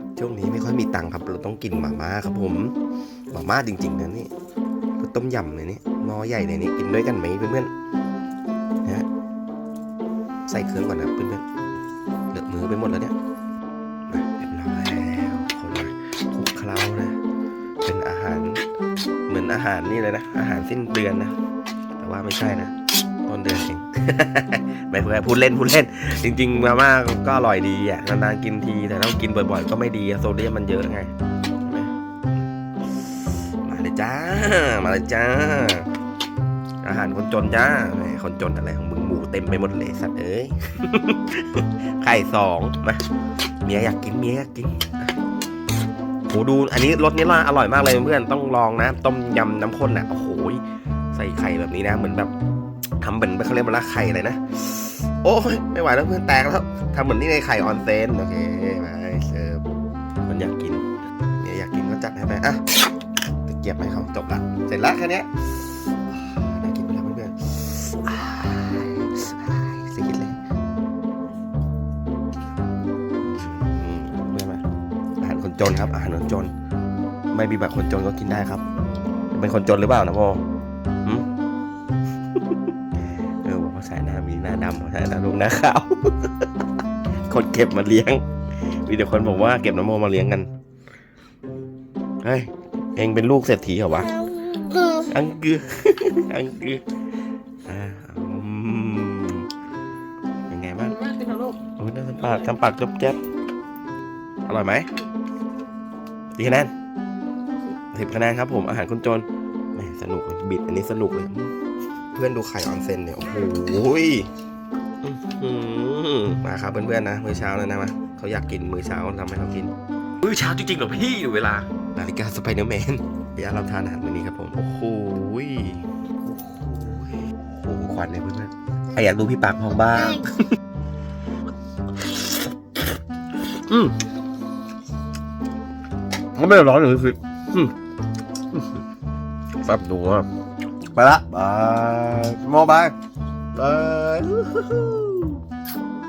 ครับ ช่วงนี้ไม่ค่อยมีตังค์ครับ เราต้องกินหมาม่าครับผมหมาม่าจริงๆนะนี่รสต้มยำเลยนี่หม้อใหญ่เลยนี่กินด้วยกันไหมเพื่อนๆนะใส่เครื่องก่อนนะเพื่อนๆเลอะมือไปหมดแล้วเนี่ยเรียบร้อยแล้วคนมาคลุกเคล้านะ เป็นอาหารเหมือนอาหารนี่เลยนะ อาหารสิ้นเดือนนะ แต่ว่าไม่ใช่นะต้นเดือนเอง ไม่เพื่อพูดเล่นพูดเล่น จริง ๆ มาม่าก็อร่อยดีอะนานๆกินทีแต่ถ้ากินบ่อยๆ ก็ไม่ดีโซเดียมมันเยอะไง มาเลยจ้า มาเลยจ้า อาหารคนจนจ้าคนจนอะไรของมึงหมูเต็มไปหมดเลยสัตว์เอ้ยไข่สองมาเมียอยากกินเมียอยากกินอะโหดูอันนี้รสนี้ล่ะอร่อยมากเลยเพื่อนต้องลองนะ ต้มยำน้ำข้นอะโอ้โหใส่ไข่แบบนี้นะ เหมือนแบบ ทำเป็นเขาเรียกว่าละไข่อะไรนะ โอ้ยไม่ไหวแล้วเพื่อนแตกแล้วทำเหมือนนี่ในไข่ออนเซนโอเคมาเสิร์ฟมันอยากกินเนี่ยอยากกินก็จัดให้ไปอะตะเกียบให้เขาจบละเสร็จละแค่นี้น่ากินไปแล้วเพื่อนๆสิกินเลยอืมเพื่มาอาหารคนจนครับ อาหารคนจน ไม่มีแบบคนจนก็กินได้ครับ เป็นคนจนหรือเปล่านะพ่อ น้ามีหน้าดำสายหน้าลุงหน้าขาวคนเก็บมาเลี้ยง มีแต่คนบอกว่าเก็บน้ำโมมาเลี้ยงกันเฮ้ยเองเป็นลูกเศรษฐีเหรอวะ อังกือ อังกืออ่าอืมเป็นไงบ้างมากกินเถอะลูกโอ้ยน่าทำปากทำปากจบแจ๊บอร่อยไหมดีคะแนนสิบคะแนนครับผมอาหารคนจนแหมสนุกเลยบิดอันนี้สนุกเลยเพื่อนดูไข่ออนเซนเนี่ย โอ้โหยอื้อหือมาครับเพื่อนๆนะมื้อเช้าแล้วนะมาเขาอยากกินมื้อเช้าทำให้เขากิน มื้อเช้าจริงๆเหรอพี่ดูเวลา นาฬิกาสไปเดอร์แมนเดี๋ยวเราทานอาหารวันนี้ครับผม โอ้โหยโอ้โหยโอ้โหควันเลยเพื่อนๆใครอยากดูพี่ปากพองบ้าง อืมมันไม่ร้อนเลยคืออืมฟับดูอะ ไปละบายมอ บาย บาย